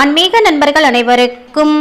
ஆன்மீக நண்பர்கள் அனைவருக்கும்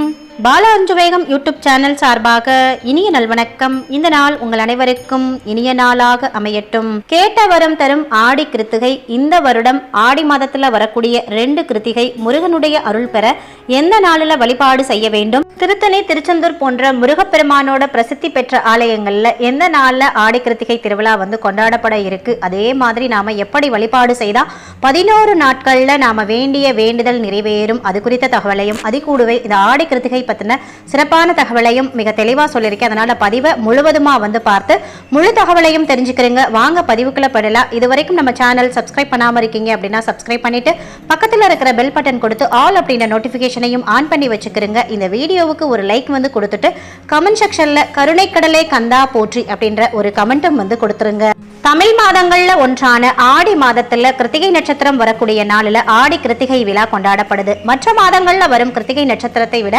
பால அஞ்சுவேகம் யூடியூப் சேனல் சார்பாக இனிய நல்வணக்கம் இந்த நாள் உங்கள் அனைவருக்கும் இனிய நாளாக அமையட்டும். கேட்ட வரம் தரும் ஆடி கிருத்திகை இந்த வருடம் ஆடி மாதத்துல வரக்கூடிய ரெண்டு கிருத்திகை முருகனுடைய அருள் பெற எந்த நாளில் வழிபாடு செய்ய வேண்டும்? திருத்தணி திருச்செந்தூர் போன்ற முருகப்பெருமானோட பிரசித்தி பெற்ற ஆலயங்கள்ல எந்த நாள்ல ஆடி கிருத்திகை திருவிழா வந்து கொண்டாடப்பட இருக்கு? அதே மாதிரி நாம எப்படி வழிபாடு செய்தா பதினோரு நாட்கள்ல நாம வேண்டிய வேண்டுதல் நிறைவேறும். அது குறித்த தகவலையும் அது கூடவே இந்த ஆடி கிருத்திகை பற்றின சிறப்பான தகவலையும் மிக தெளிவா சொல்லியிருக்கேன் அதனால பதிவை முழுவதுமா வந்து பார்த்து முழு தகவலையும் தெரிஞ்சுக்கிறீங்க. வாங்க பதிவுக்குள்ள படலாம் இது வரைக்கும் நம்ம சேனல் சப்ஸ்கிரைப் பண்ணாமல் இருக்கீங்க அப்படின்னா சப்ஸ்கிரைப் பண்ணிட்டு பக்கத்துல இருக்கிற பெல் பட்டன் கொடுத்து ஆல் அப்படின்ற நோட்டிஃபிகேஷனையும் ஆன் பண்ணி வச்சுக்கிறீங்க. இந்த வீடியோவுக்கு ஒரு லைக் வந்து கொடுத்துட்டு கமெண்ட் செக்ஷன்ல கருணைக்கடலை கடலை கந்தா போற்றி அப்படின்ற ஒரு கமெண்ட்டும் வந்து கொடுத்துருங்க. தமிழ் மாதங்கள்ல ஒன்றான ஆடி மாதத்துல கிருத்திகை நட்சத்திரம் வரக்கூடிய நாளில் ஆடி கிருத்திகை விழா கொண்டாடப்படுது. மற்ற மாதங்கள்ல வரும் கிருத்திகை நட்சத்திரத்தை விட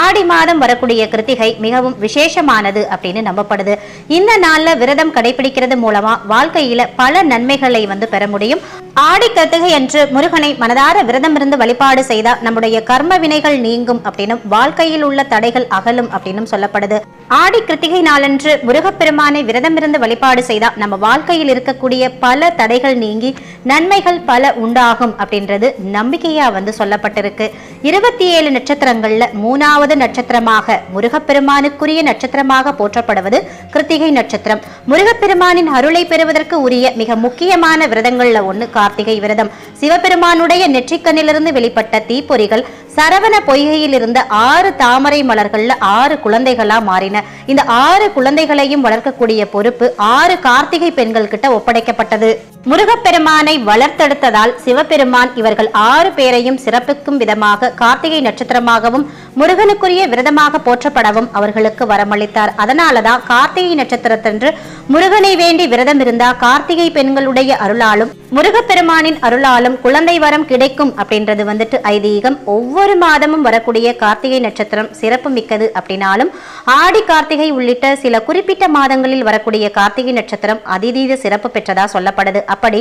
ஆடி மாதம் வரக்கூடிய கிருத்திகை மிகவும் விசேஷமானது அப்படின்னு நம்பப்படுது. இந்த நாள்ல விரதம் கடைபிடிக்கிறது மூலமா வாழ்க்கையில பல நன்மைகளை வந்து பெற முடியும். ஆடி கிருத்திகை என்று முருகனை மனதார விரதம் இருந்து வழிபாடு செய்தா நம்முடைய கர்ம வினைகள் நீங்கும் அப்படின்னும் வாழ்க்கையில் உள்ள தடைகள் அகலும் அப்படின்னும் சொல்லப்படுது. ஆடி கிருத்திகை நாளன்று முருகப்பெருமானை விரதம் இருந்து வழிபாடு செய்தா நம்ம வாழ்க்கையில் இருக்கக்கூடிய பல தடைகள் நீங்கி நன்மைகள் பல உண்டாகும் அப்படின்றது நம்பிக்கையா வந்து சொல்லப்பட்டிருக்கு. இருபத்தி ஏழு நட்சத்திரங்கள்ல மூணாவது நட்சத்திரமாக முருகப்பெருமானுக்குரிய நட்சத்திரமாக போற்றப்படுவது கிருத்திகை நட்சத்திரம். முருகப்பெருமானின் அருளை பெறுவதற்கு உரிய மிக முக்கியமான விரதங்கள்ல ஒண்ணு கார்த்திகை விரதம். சிவபெருமானுடைய நெற்றிக்கண்ணிலிருந்து வெளிப்பட்ட தீப்பொறிகள் சரவண பொய்கையில் இருந்த ஆறு தாமரை மலர்கள்ல ஆறு குழந்தைகளா மாறின. இந்த ஆறு குழந்தைகளையும் வளர்க்கக்கூடிய பொறுப்பு ஆறு கார்த்திகை பெண் பெண்கள் கிட்ட ஒப்படைக்கப்பட்டது. முருகப்பெருமானை வளர்த்தெடுத்ததால் சிவபெருமான் இவர்கள் ஆறு பேரையும் சிறப்பிக்கும் விதமாக கார்த்திகை நட்சத்திரமாகவும் முருகனுக்குரிய விரதமாக போற்றப்படவும் அவர்களுக்கு வரமளித்தார். அதனாலதான் கார்த்திகை நட்சத்திரத்தன்று முருகனை வேண்டி விரதம் இருந்தா கார்த்திகை பெண்களுடைய அருளாலும் முருகப்பெருமானின் அருளாலும் குழந்தை வரம் கிடைக்கும் அப்படின்றது வந்துட்டு ஐதீகம். ஒவ்வொரு மாதமும் வரக்கூடிய கார்த்திகை நட்சத்திரம் சிறப்பு மிக்கது அப்படின்னாலும் ஆடி கார்த்திகை உள்ளிட்ட சில குறிப்பிட்ட மாதங்களில் வரக்கூடிய கார்த்திகை நட்சத்திரம் அதிதி அதிதீத சிறப்பு பெற்றதா சொல்லப்படுது. அப்படி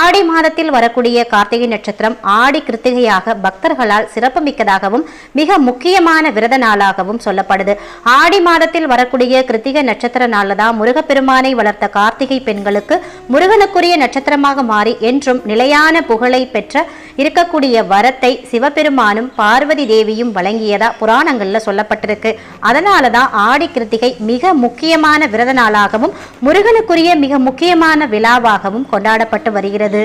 ஆடி மாதத்தில் வரக்கூடிய கார்த்திகை நட்சத்திரம் ஆடி கிருத்திகையாக பக்தர்களால் சிறப்பு மிக்கதாகவும் மிக முக்கியமான விரத நாளாகவும் சொல்லப்படுது. ஆடி மாதத்தில் வரக்கூடிய கிருத்திகை நட்சத்திர நாளில் தான் முருகப்பெருமானை வளர்த்த கார்த்திகை பெண்களுக்கு முருகனுக்குரிய நட்சத்திரமாக மாறி என்றும் நிலையான புகழை பெற்ற இருக்கக்கூடிய வரத்தை சிவபெருமானும் பார்வதி தேவியும் வழங்கியதா புராணங்கள்ல சொல்லப்பட்டிருக்கு. அதனால தான் ஆடி கிருத்திகை மிக முக்கியமான விரத நாளாகவும் முருகனுக்குரிய மிக முக்கிய முக்கியமான விழாவாகவும் கொண்டாடப்பட்டு வருகிறது.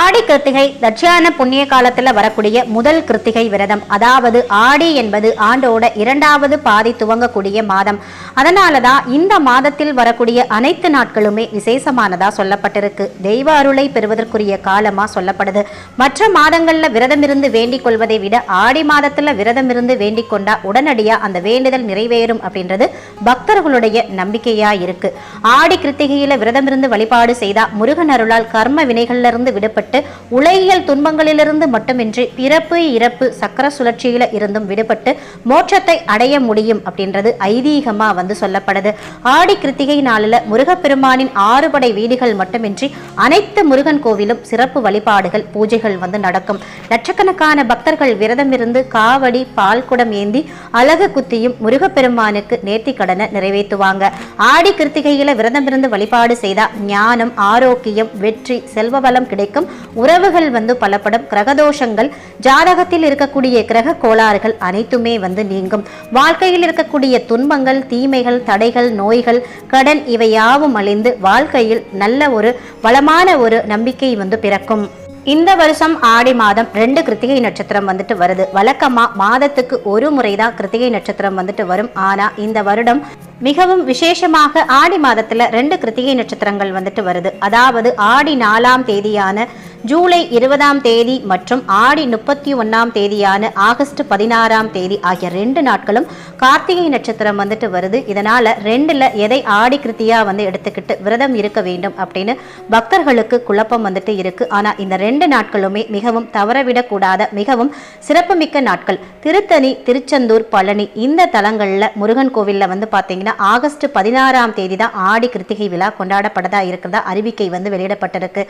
ஆடி கிருத்திகை தட்சியான புண்ணிய காலத்துல வரக்கூடிய முதல் கிருத்திகை விரதம். அதாவது ஆடி என்பது ஆண்டோட இரண்டாவது பாதி துவங்கக்கூடிய மாதம். அதனால தான் இந்த மாதத்தில் வரக்கூடிய அனைத்து நாட்களுமே விசேஷமானதா சொல்லப்பட்டிருக்கு. தெய்வ அருளை பெறுவதற்குரிய காலமா சொல்லப்படுது. மற்ற மாதங்கள்ல விரதம் இருந்து வேண்டிக் கொள்வதை விட ஆடி மாதத்துல விரதம் இருந்து வேண்டிக் கொண்டா உடனடியா அந்த வேண்டுதல் நிறைவேறும் அப்படின்றது பக்தர்களுடைய நம்பிக்கையா இருக்கு. ஆடி கிருத்திகையில விரதம் இருந்து வழிபாடு செய்தா முருகன் அருளால் கர்ம வினைகளிலிருந்து விடுபட்டு உலகியல் துன்பங்களிலிருந்து மட்டுமின்றி பிறப்பு இறப்பு சக்கர சுழற்சியில இருந்தும் விடுபட்டு மோட்சத்தை அடைய முடியும் அப்படின்றது ஐதீகமா வந்து சொல்லப்படுது. ஆடி கிருத்திகை நாளில் முருகப்பெருமானின் ஆறுபடை வீடுகள் மட்டுமின்றி அனைத்து முருகன் கோவிலும் சிறப்பு வழிபாடுகள் பூஜைகள் வந்து நடக்கும். லட்சக்கணக்கான பக்தர்கள் விரதம் இருந்து காவடி பால் குடம் ஏந்தி அழகு குத்தியும் முருகப்பெருமானுக்கு நேர்த்தி கடனை நிறைவேற்றுவாங்க. ஆடி கிருத்திகையில விரதம் இருந்து வழிபாடு செய்தால் செய்தா ஞானம் ஆரோக்கியம் வெற்றி செல்வ வளம் கிடைக்கும். உறவுகள் வந்து பலப்படும். கிரகதோஷங்கள் ஜாதகத்தில் இருக்கக்கூடிய கிரக கோளாறுகள் அனைத்துமே வந்து நீங்கும். வாழ்க்கையில் இருக்கக்கூடிய துன்பங்கள் தீமைகள் தடைகள் நோய்கள் கடன் இவையாவும் அழிந்து வாழ்க்கையில் நல்ல ஒரு வளமான ஒரு நம்பிக்கை வந்து பிறக்கும். இந்த வருஷம் ஆடி மாதம் ரெண்டு கிருத்திகை நட்சத்திரம் வந்துட்டு வருது. வழக்கமா மாதத்துக்கு ஒரு முறை தான் கிருத்திகை நட்சத்திரம் வந்துட்டு வரும். ஆனா இந்த வருடம் மிகவும் விசேஷமாக ஆடி மாதத்துல ரெண்டு கிருத்திகை நட்சத்திரங்கள் வந்துட்டு வருது. அதாவது ஆடி நாலாம் தேதியான ஜூலை இருபதாம் தேதி மற்றும் ஆடி முப்பத்தி ஒன்னாம் தேதியான ஆகஸ்ட் பதினாறாம் தேதி ஆகிய ரெண்டு நாட்களும் கார்த்திகை நட்சத்திரம் வந்துட்டு வருது. இதனால ரெண்டுல எதை ஆடி கிருத்தியா வந்து எடுத்துக்கிட்டு விரதம் இருக்க வேண்டும் அப்படின்னு பக்தர்களுக்கு குழப்பம் வந்துட்டு இருக்கு. ஆனா இந்த ரெண்டு இரண்டு நாட்களுமே மிகவும் தவறவிடக்கூடாத மிகவும் சிறப்புமிக்க நாட்கள். திருத்தணி திருச்செந்தூர் பழனி இந்த தலங்களில் முருகன் கோவிலில் வந்து பார்த்தீங்கன்னா ஆகஸ்ட் பதினாறாம் தேதி தான் ஆடி கிருத்திகை விழா கொண்டாடப்படதா இருக்கிறதா அறிவிக்கை வந்து வெளியிடப்பட்டிருக்கு.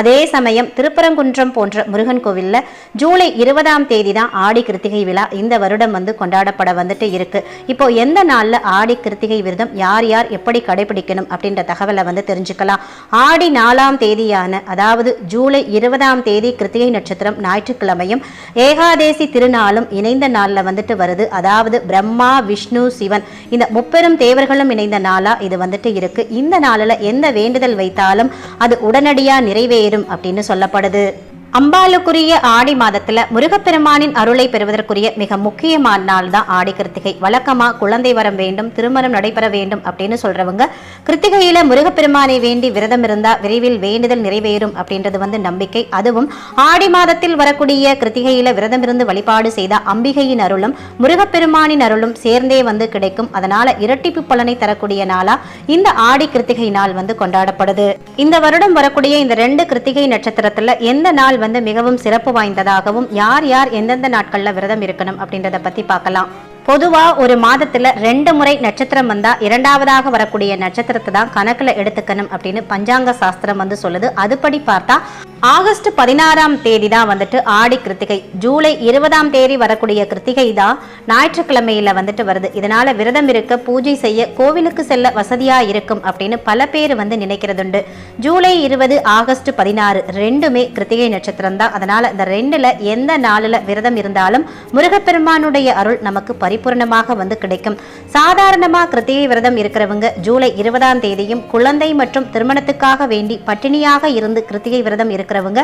அதே சமயம் திருப்பரங்குன்றம் போன்ற முருகன் கோவிலில் ஜூலை இருபதாம் தேதி தான் ஆடி கிருத்திகை விழா இந்த வருடம் வந்து கொண்டாடப்பட வந்துட்டு இருக்கு. இப்போ எந்த நாளில் ஆடி கிருத்திகை விரதம் யார் யார் எப்படி கடைபிடிக்கணும் அப்படின்ற தகவலை வந்து தெரிஞ்சுக்கலாம். ஆடி நாலாம் தேதியான அதாவது ஜூலை இருபதாம் தேதி கிருத்திகை நட்சத்திரம் ஞாயிற்றுக்கிழமையும் ஏகாதேசி திருநாளும் இணைந்த நாளில் வந்துட்டு வருது. அதாவது பிரம்மா விஷ்ணு சிவன் இந்த முப்பெரும் தேவர்களும் இணைந்த நாளா இது வந்துட்டு இருக்கு. இந்த நாளில் எந்த வேண்டுதல் வைத்தாலும் அது உடனடியா நிறைவேறும் அப்படின்னு சொல்லப்படுது. அம்பாளுக்குரிய ஆடி மாதத்துல முருகப்பெருமானின் அருளை பெறுவதற்குரிய மிக முக்கியமான நாள் தான் ஆடி கிருத்திகை. வழக்கமா குழந்தை வரம் வேண்டும் திருமணம் நடைபெற வேண்டும் அப்படின்னு சொல்றவங்க கிருத்திகையில முருகப்பெருமானை வேண்டி விரதம் இருந்தா விரைவில் வேண்டுதல் நிறைவேறும் அப்படின்றது வந்து நம்பிக்கை. அதுவும் ஆடி மாதத்தில் வரக்கூடிய கிருத்திகையில விரதம் இருந்து வழிபாடு செய்த அம்பிகையின் அருளும் முருகப்பெருமானின் அருளும் சேர்ந்தே வந்து கிடைக்கும். அதனால இரட்டிப்பு பலனை தரக்கூடிய நாளா இந்த ஆடி கிருத்திகை நாள் வந்து கொண்டாடப்படுது. இந்த வருடம் வரக்கூடிய இந்த ரெண்டு கிருத்திகை நட்சத்திரத்துல எந்த நாள் வந்து மிகவும் சிறப்பு வாய்ந்ததாகவும் யார் யார் எந்தெந்த நாட்கள்ல விரதம் இருக்கணும் அப்படின்றத பத்தி பார்க்கலாம். பொதுவா ஒரு மாதத்துல ரெண்டு முறை நட்சத்திரம் வந்தால் இரண்டாவதாக வரக்கூடிய நட்சத்திரத்தை தான் கணக்குல எடுத்துக்கணும் அப்படின்னு பஞ்சாங்க சாஸ்திரம் வந்து சொல்லுது. அதுபடி பார்த்தா ஆகஸ்ட் பதினாறாம் தேதி தான் வந்துட்டு ஆடி கிருத்திகை. ஜூலை இருபதாம் தேதி வரக்கூடிய கிருத்திகை தான் ஞாயிற்றுக்கிழமையில வந்துட்டு வருது. இதனால விரதம் இருக்க பூஜை செய்ய கோவிலுக்கு செல்ல வசதியா இருக்கும் அப்படின்னு பல பேர் வந்து நினைக்கிறதுண்டு. ஜூலை இருபது ஆகஸ்ட் பதினாறு ரெண்டுமே கிருத்திகை நட்சத்திரம் தான் அதனால இந்த ரெண்டுல எந்த நாளில் விரதம் இருந்தாலும் முருகப்பெருமானுடைய அருள் நமக்கு பரிபூர்ணமாக வந்து கிடைக்கும். சாதாரணமாக கிருத்திகை விரதம் இருக்கிறவங்க ஜூலை இருபதாம் தேதியும் குழந்தை மற்றும் திருமணத்துக்காக வேண்டி பட்டினியாக இருந்து கிருத்திகை விரதம் இருக்கிறவங்க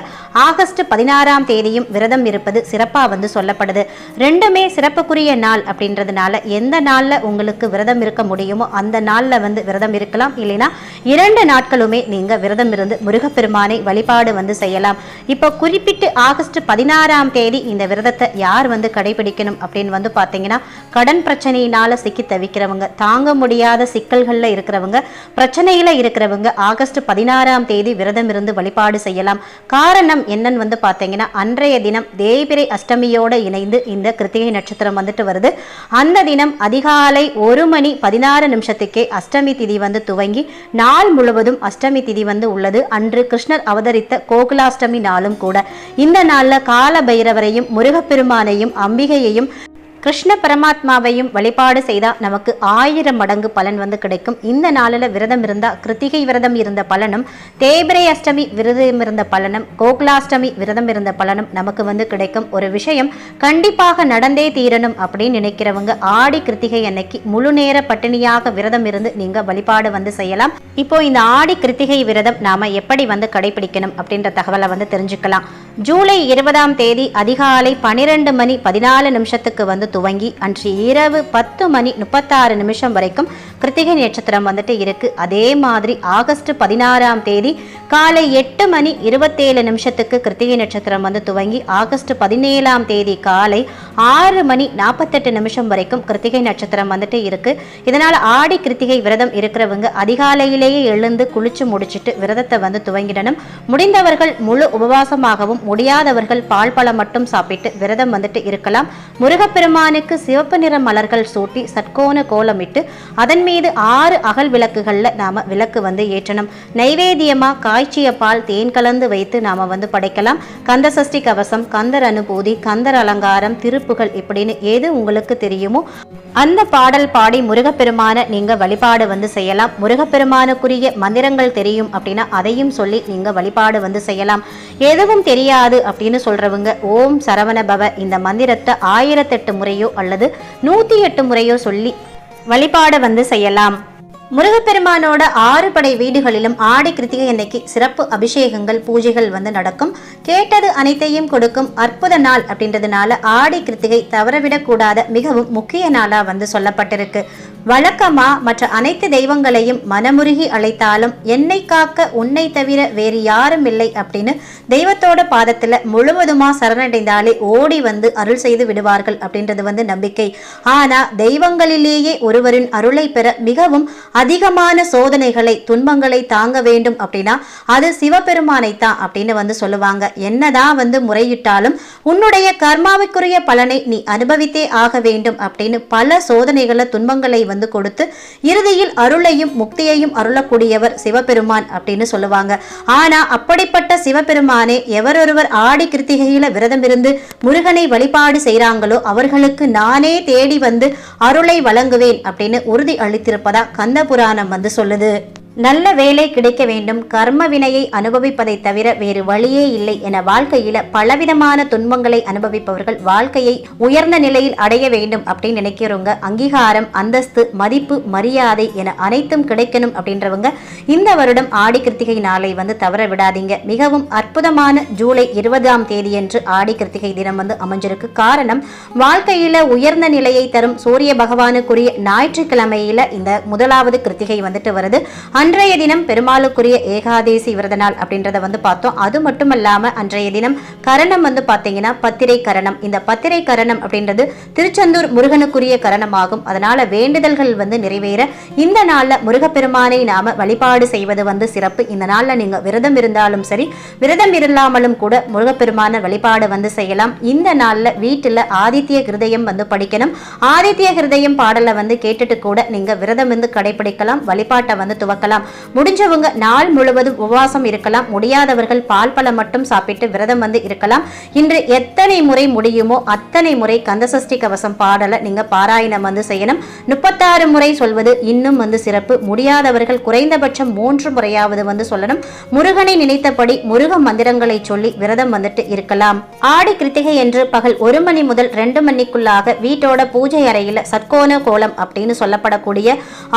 ஆகஸ்ட் பதினாறாம் தேதியும் விரதம் இருப்பது சிறப்பாக வந்து சொல்லப்படுது. ரெண்டுமே சிறப்புக்குரிய நாள் அப்படின்றதுனால எந்த நாளில் உங்களுக்கு விரதம் இருக்க முடியுமோ அந்த நாளில் வந்து விரதம் இருக்கலாம். இல்லைன்னா இரண்டு நாட்களுமே நீங்கள் விரதம் இருந்து முருகப்பெருமானை வழிபாடு வந்து செய்யலாம். இப்போ குறிப்பிட்டு ஆகஸ்ட் பதினாறாம் தேதி இந்த விரதத்தை யார் வந்து கடைபிடிக்கணும் அப்படின்னு வந்து பார்த்தீங்கன்னா கடன் பிரச்சனையினால் சிக்கி தவிக்கிறவங்க தாங்க முடியாத சிக்கல்களில் இருக்கிறவங்க பிரச்சனையில் இருக்கிறவங்க ஆகஸ்ட் பதினாறாம் தேதி விரதம் இருந்து வழிபாடு செய்யலாம். காரணம் என்னன்னு வந்து பார்த்தீங்கன்னா அன்றைய தினம் தேய்பிரை அஷ்டமியோடு இணைந்து இந்த கிருத்திகை நட்சத்திரம் வந்துட்டு வருது. அந்த தினம் அதிகாலை ஒரு மணி பதினாறு நிமிஷத்துக்கே அஷ்டமி திதி வந்து துவங்கி நாள் முழுவதும் அஷ்டமி திதி வந்து உள்ளது. அன்று கிருஷ்ணர் அவதரித்த கோகுலாஷ்டமி நாளும் கூட. இந்த நாள்ல கால பைரவரையும் முருகப்பெருமானையும் அம்பிகையையும் கிருஷ்ண பரமாத்மாவையும் வழிபாடு செய்தால் நமக்கு ஆயிரம் மடங்கு பலன் வந்து கிடைக்கும். இந்த நாளில் விரதம் இருந்தால் கிருத்திகை விரதம் இருந்த பலனும் தேய்பிரை அஷ்டமி விரதம் இருந்த பலனும் கோகுலாஷ்டமி விரதம் இருந்த பலனும் நமக்கு வந்து கிடைக்கும். ஒரு விஷயம் கண்டிப்பாக நடந்தே தீரணும் அப்படின்னு நினைக்கிறவங்க ஆடி கிருத்திகை அன்னைக்கு முழு நேர பட்டினியாக விரதம் இருந்து நீங்கள் வழிபாடு வந்து செய்யலாம். இப்போ இந்த ஆடி கிருத்திகை விரதம் நாம் எப்படி வந்து கடைபிடிக்கணும் அப்படின்ற தகவலை வந்து தெரிஞ்சுக்கலாம். ஜூலை இருபதாம் தேதி அதிகாலை பனிரெண்டு மணி பதினாலு நிமிஷத்துக்கு வந்து துவங்கி அன்று இரவு பத்து மணி முப்பத்தாறு நிமிஷம் வரைக்கும் கிருத்திகை நட்சத்திரம் வந்துட்டு இருக்கு. அதே மாதிரி ஆகஸ்ட் பதினாறாம் தேதி காலை எட்டு மணி இருபத்தேழு நிமிஷத்துக்கு கிருத்திகை நட்சத்திரம் வந்து துவங்கி ஆகஸ்ட் பதினேழாம் தேதி காலை ஆறு மணி நாற்பத்தெட்டு நிமிஷம் வரைக்கும் கிருத்திகை நட்சத்திரம் வந்துட்டு இருக்கு. இதனால் ஆடி கிருத்திகை விரதம் இருக்கிறவங்க அதிகாலையிலேயே எழுந்து குளிச்சு முடிச்சுட்டு விரதத்தை வந்து துவங்கிடணும். முடிந்தவர்கள் முழு உபவாசமாகவும் முடியாதவர்கள் பால் பழம் மட்டும் சாப்பிட்டு விரதம் வந்துட்டு இருக்கலாம். முருகப்பெருமானுக்கு சிவப்பு நிற மலர்கள் சூட்டி சட்கோண கோலமிட்டு அதன் மீது ஆறு அகல் விளக்குகளில் நாம விளக்கு வந்து ஏற்றணும். நைவேத்தியமாக காய்ச்சிய பால் தேன் கலந்து வைத்து நாம வந்து படைக்கலாம். கந்த சஷ்டி கவசம் கந்தர் அனுபூதி கந்தர் அலங்காரம் திருப்புகள் இப்படின்னு எது உங்களுக்கு தெரியுமோ அந்த பாடல் பாடி முருகப்பெருமான நீங்க வழிபாடு வந்து செய்யலாம். முருகப்பெருமானுக்குரிய மந்திரங்கள் தெரியும் அப்படின்னா அதையும் சொல்லி நீங்க வழிபாடு வந்து செய்யலாம். எதுவும் தெரியாது அப்படின்னு சொல்கிறவங்க ஓம் சரவண பவ இந்த மந்திரத்தை ஆயிரத்தெட்டு முறையோ அல்லது நூத்தி எட்டு முறையோ சொல்லி வழிபாடு வந்து செய்யலாம். முருகப்பெருமானோட ஆறு படை வீடுகளிலும் ஆடி கிருத்திகை அன்னைக்கு சிறப்பு அபிஷேகங்கள் பூஜைகள் வந்து நடக்கும். கேட்டது அனைத்தையும் கொடுக்கும் அற்புத நாள் அப்படின்றதுனால ஆடி கிருத்திகை தவறவிடக்கூடாத மிகவும் முக்கிய நாளாக வந்து சொல்லப்பட்டிருக்கு. வழக்கமா மற்ற அனைத்து தெய்வங்களையும் மனமுருகி அழைத்தாலும் என்னை காக்க உன்னை தவிர வேறு யாரும் இல்லை அப்படின்னு தெய்வத்தோட பாதத்துல முழுவதுமா சரணடைந்தாலே ஓடி வந்து அருள் செய்து விடுவார்கள் அப்படின்றது வந்து நம்பிக்கை. ஆனா தெய்வங்களிலேயே ஒருவரின் அருளை பெற மிகவும் அதிகமான சோதனைகளை துன்பங்களை தாங்க வேண்டும் அப்படின்னா அது சிவபெருமானை தான் அப்படின்னு வந்து சொல்லுவாங்க. என்னதான் வந்து முறையிட்டாலும் உன்னுடைய கர்மாவுக்குரிய பலனை நீ அனுபவித்தே ஆக வேண்டும் அப்படின்னு பல சோதனைகளை துன்பங்களை வந்து கொடுத்து இறுதியில் அருளையும் முக்தியையும் அருளக்கூடியவர் சிவபெருமான் அப்படின்னு சொல்லுவாங்க. ஆனா அப்படிப்பட்ட சிவபெருமானே எவரொருவர் ஆடி கிருத்திகையில விரதம் இருந்து முருகனை வழிபாடு செய்கிறாங்களோ அவர்களுக்கு நானே தேடி வந்து அருளை வழங்குவேன் அப்படின்னு உறுதி அளித்திருப்பதா கந்த புராணம் வந்து சொல்லுது. நல்ல வேலை கிடைக்க வேண்டும் கர்ம வினையை அனுபவிப்பதை தவிர வேறு வழியே இல்லை என வாழ்க்கையில பலவிதமான துன்பங்களை அனுபவிப்பவர்கள் வாழ்க்கையை உயர்ந்த நிலையில் அடைய வேண்டும் அப்படின்னு நினைக்கிறவங்க அங்கீகாரம் அந்தஸ்து மதிப்பு மரியாதை என அனைத்தும் கிடைக்கணும் அப்படின்றவங்க இந்த வருடம் ஆடி கிருத்திகை நாளை வந்து தவற விடாதீங்க. மிகவும் அற்புதமான ஜூலை இருபதாம் தேதியன்று ஆடி கிருத்திகை தினம் வந்து அமைஞ்சிருக்கு. காரணம் வாழ்க்கையில உயர்ந்த நிலையை தரும் சூரிய பகவானுக்குரிய ஞாயிற்றுக்கிழமையில இந்த முதலாவது கிருத்திகை வந்துட்டு வருது. அன்றைய தினம் பெருமாளுக்குரிய ஏகாதேசி விரத நாள் அப்படின்றத வந்து பார்த்தோம். அது மட்டும் இல்லாம அன்றைய தினம் கரணம் வந்து பார்த்தீங்கன்னா பத்திரை கரணம். இந்த பத்திரை கரணம் அப்படின்றது திருச்செந்தூர் முருகனுக்குரிய கரணமாகும். அதனால வேண்டுதல்கள் வந்து நிறைவேற இந்த நாள்ல முருகப்பெருமானை நாம வழிபாடு செய்வது வந்து சிறப்பு. இந்த நாள்ல நீங்க விரதம் இருந்தாலும் சரி விரதம் இல்லாமலும் கூட முருகப்பெருமான வழிபாடு வந்து செய்யலாம். இந்த நாள்ல வீட்டுல ஆதித்ய ஹிருதயம் வந்து படிக்கணும். ஆதித்ய ஹிருதயம் பாடலை வந்து கேட்டுட்டு கூட நீங்க விரதம் வந்து கடைபிடிக்கலாம். வழிபாட்டை வந்து துவக்கலாம். இருக்கலாம். முடிஞ்சவங்க நாள் முழுவதும் உபவாசம் இருக்கலாம். முடியாதவர்கள் பால் பழம் மட்டும் சாப்பிட்டு விரதம் வந்து இருக்கலாம். இன்று எத்தனை முறை முடியுமோ அத்தனை முறை கந்தசஷ்டி கவசம் பாடலை நீங்க பாராயணம் வந்து செய்யணும். முப்பத்தாறு முறை சொல்வது இன்னும் வந்து சிறப்பு. முடியாதவர்கள் குறைந்தபட்சம் மூன்று முறையாவது வந்து சொல்லணும். முருகனை நினைத்தபடி முருக மந்திரங்களை சொல்லி விரதம் வந்துட்டு இருக்கலாம். ஆடி கிருத்திகை என்று பகல் ஒரு மணி முதல் ரெண்டு மணிக்குள்ளாக வீட்டோட பூஜை அறையில சற்கோண கோலம் அப்படின்னு சொல்லப்படக்கூடிய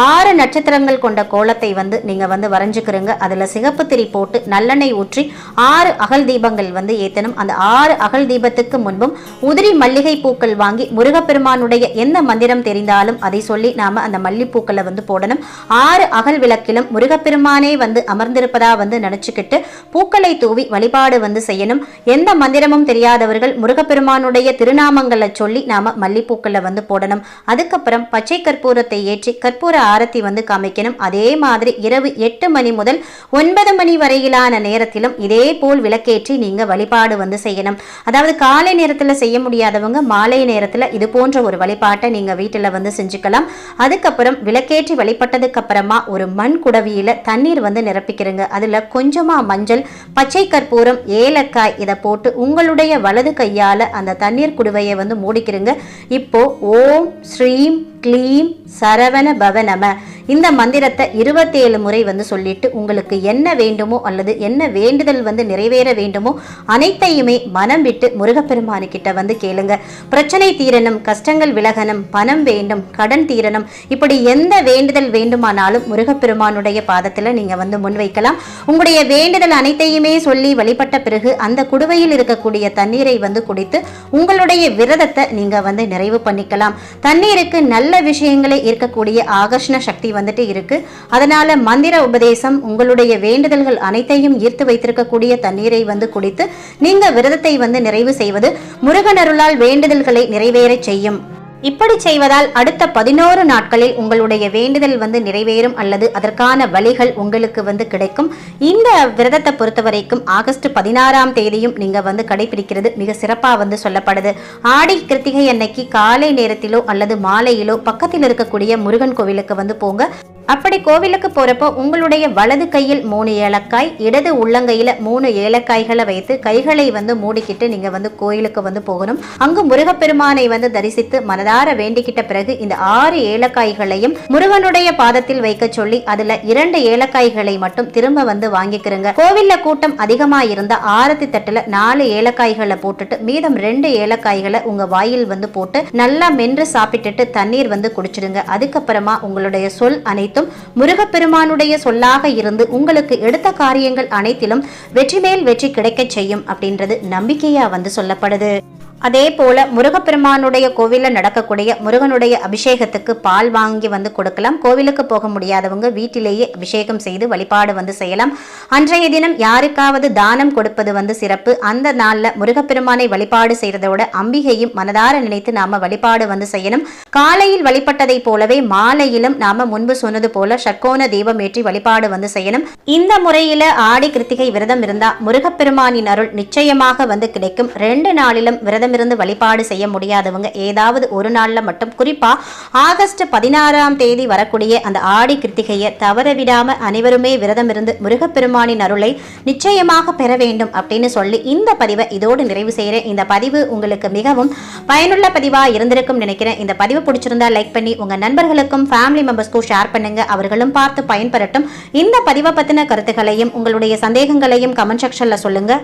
ஆறு நட்சத்திரங்கள் கொண்ட கோலத்தை வந்து வந்து நீங்கள் வந்து வரைஞ்சுக்கிறீங்க. அதில் சிகப்பு திரி போட்டு நல்லெண்ணெய் ஊற்றி ஆறு அகல் தீபங்கள் வந்து ஏற்றணும் அந்த ஆறு அகல் தீபத்துக்கு முன்பும் உதிரி மல்லிகை பூக்கள் வாங்கி முருகப்பெருமானுடைய எந்த மந்திரம் தெரிந்தாலும் அதை சொல்லி நாம் அந்த மல்லிப்பூக்களை வந்து போடணும். ஆறு அகல் விளக்கிலும் முருகப்பெருமானே வந்து அமர்ந்திருப்பதாக வந்து நினச்சிக்கிட்டு பூக்களை தூவி வழிபாடு வந்து செய்யணும். எந்த மந்திரமும் தெரியாதவர்கள் முருகப்பெருமானுடைய திருநாமங்களை சொல்லி நாம் மல்லிப்பூக்களை வந்து போடணும். அதுக்கப்புறம் பச்சை கற்பூரத்தை ஏற்றி கற்பூர ஆரத்தி வந்து காமிக்கணும். அதே மாதிரி இரவு எட்டு மணி முதல் ஒன்பது மணி வரையிலான நேரத்திலும் இதே போல் விளக்கேற்றி நீங்கள் வழிபாடு வந்து செய்யணும். அதாவது காலை நேரத்தில் செய்ய முடியாதவங்க மாலை நேரத்தில் இது போன்ற ஒரு வழிபாட்டை நீங்கள் வீட்டில் வந்து செஞ்சுக்கலாம். அதுக்கப்புறம் விளக்கேற்றி வழிபட்டதுக்கு அப்புறமா ஒரு மண் குடவியில் தண்ணீர் வந்து நிரப்பிக்கிறங்க. அதில் கொஞ்சமாக மஞ்சள் பச்சை கற்பூரம் ஏலக்காய் இதை போட்டு உங்களுடைய வலது கையால் அந்த தண்ணீர் குடுவையை வந்து மூடிக்கிறங்க. இப்போ ஓம் ஸ்ரீம் க்ளீம் சரவண பவநம இந்த மந்திரத்தை இருபத்தேழு முறை வந்து சொல்லிட்டு உங்களுக்கு என்ன வேண்டுமோ அல்லது என்ன வேண்டுதல் வந்து நிறைவேற வேண்டுமோ அனைத்தையுமே மனம் விட்டு முருகப்பெருமானுக்கிட்ட வந்து கேளுங்க. பிரச்சனை தீரணும் கஷ்டங்கள் விலகணும் பணம் வேண்டும் கடன் தீரணும். இப்படி எந்த வேண்டுதல் வேண்டுமானாலும் முருகப்பெருமானுடைய பாதத்தில் நீங்கள் வந்து முன்வைக்கலாம் உங்களுடைய வேண்டுதல் அனைத்தையுமே சொல்லி வழிபட்ட பிறகு அந்த குடுவையில் இருக்கக்கூடிய தண்ணீரை வந்து குடித்து உங்களுடைய விரதத்தை நீங்கள் வந்து நிறைவு பண்ணிக்கலாம். தண்ணீருக்கு நல்ல விஷயங்களே இருக்கக்கூடிய ஆகர்ஷண சக்தி வந்துட்டு இருக்கு. அதனால மந்திர உபதேசம் உங்களுடைய வேண்டுதல்கள் அனைத்தையும் ஈர்த்து வைத்திருக்கக்கூடிய தண்ணீரை வந்து குடித்து நீங்க விரதத்தை வந்து நிறைவு செய்வது முருகனருளால் வேண்டுதல்களை நிறைவேற செய்யும். இப்படி செய்வதால் அடுத்த பதினோரு நாட்களில் உங்களுடைய வேண்டுதல் வந்து நிறைவேறும் அல்லது அதற்கான வழிகள் உங்களுக்கு வந்து கிடைக்கும். இந்த விரதத்தை பொறுத்த வரைக்கும் ஆகஸ்ட் பதினாறாம் தேதியும் நீங்க வந்து கடைபிடிக்கிறது மிக சிறப்பாக வந்து சொல்லப்படுது. ஆடி கிருத்திகை அன்னைக்கு காலை நேரத்திலோ அல்லது மாலையிலோ பக்கத்தில் இருக்கக்கூடிய முருகன் கோவிலுக்கு வந்து போங்க. அப்படி கோவிலுக்கு போறப்போ உங்களுடைய வலது கையில் மூணு ஏலக்காய் இடது உள்ளங்கையில மூணு ஏலக்காய்களை வைத்து கைகளை வந்து மூடிக்கிட்டு நீங்க வந்து கோயிலுக்கு வந்து போகணும். அங்கு முருகப்பெருமானை வந்து தரிசித்து மனதார வேண்டிக்கிட்ட பிறகு இந்த ஆறு ஏலக்காய்களையும் முருகனுடைய பாதத்தில் வைக்க சொல்லி அதுல இரண்டு ஏலக்காய்களை மட்டும் திரும்ப வந்து வாங்கிக்கிறங்க. கோவில்ல கூட்டம் அதிகமா இருந்தா ஆரத்தி தட்டுல நாலு ஏலக்காய்களை போட்டுட்டு மீதம் ரெண்டு ஏலக்காய்களை உங்க வாயில் வந்து போட்டு நல்லா மென்று சாப்பிட்டுட்டு தண்ணீர் வந்து குடிச்சிடுங்க. அதுக்கப்புறமா உங்களுடைய சொல் அனைத்து அனைத்தும் முருகப்பெருமானுடைய சொல்லாக இருந்து உங்களுக்கு எடுத்த காரியங்கள் அனைத்திலும் வெற்றி மேல் வெற்றி கிடைக்கச் செய்யும் அப்படின்றது நம்பிக்கையா வந்து சொல்லப்படுது. அதே போல முருகப்பெருமானுடைய கோவிலில் நடக்கக்கூடிய முருகனுடைய அபிஷேகத்துக்கு பால் வாங்கி வந்து கொடுக்கலாம். கோவிலுக்கு போக முடியாதவங்க வீட்டிலேயே அபிஷேகம் செய்து வழிபாடு வந்து செய்யலாம். அன்றைய தினம் யாருக்காவது தானம் கொடுப்பது வந்து சிறப்பு. அந்த நாளில் முருகப்பெருமானை வழிபாடு செய்யறதோட அம்பிகையும் மனதார நினைத்து நாம வழிபாடு வந்து செய்யணும். காலையில் வழிபட்டதை போலவே மாலையிலும் நாம முன்பு சொன்னது போல ஷட்கோண தீபம் ஏற்றி வழிபாடு வந்து செய்யணும். இந்த முறையில ஆடி கிருத்திகை விரதம் இருந்தா முருகப்பெருமானின் அருள் நிச்சயமாக வந்து கிடைக்கும். ரெண்டு நாளிலும் விரதம் இருந்து வழிபாடு செய்ய முடியாதவங்க ஏதாவது ஒரு நாள்ல மட்டும். குறிப்பா ஆகஸ்ட் பதினாறாம் தேதி வரக்கூடிய அந்த ஆடி கிருத்திகையை தவற விடாம அனைவருமே விரதம் இருந்து முருகப்பெருமானின் அருளை நிச்சயமாக பெற வேண்டும் அப்படின்னு சொல்லி இந்த பதிவை இதோடு நிறைவு செய்கிறேன் இந்த பதிவு உங்களுக்கு மிகவும் பயனுள்ள பதிவாக இருந்திருக்கும் நினைக்கிறேன். இந்த பதிவு பிடிச்சிருந்தா லைக் பண்ணி உங்கள் நண்பர்களுக்கும் ஃபேமிலி மெம்பர்ஸ்க்கும் ஷேர் பண்ணுங்க. அவர்களும் பார்த்து பயன்பெறட்டும். இந்த பதிவை பத்தின கருத்துக்களையும் உங்களுடைய சந்தேகங்களையும் கமெண்ட் செக்ஷன்ல சொல்லுங்கள்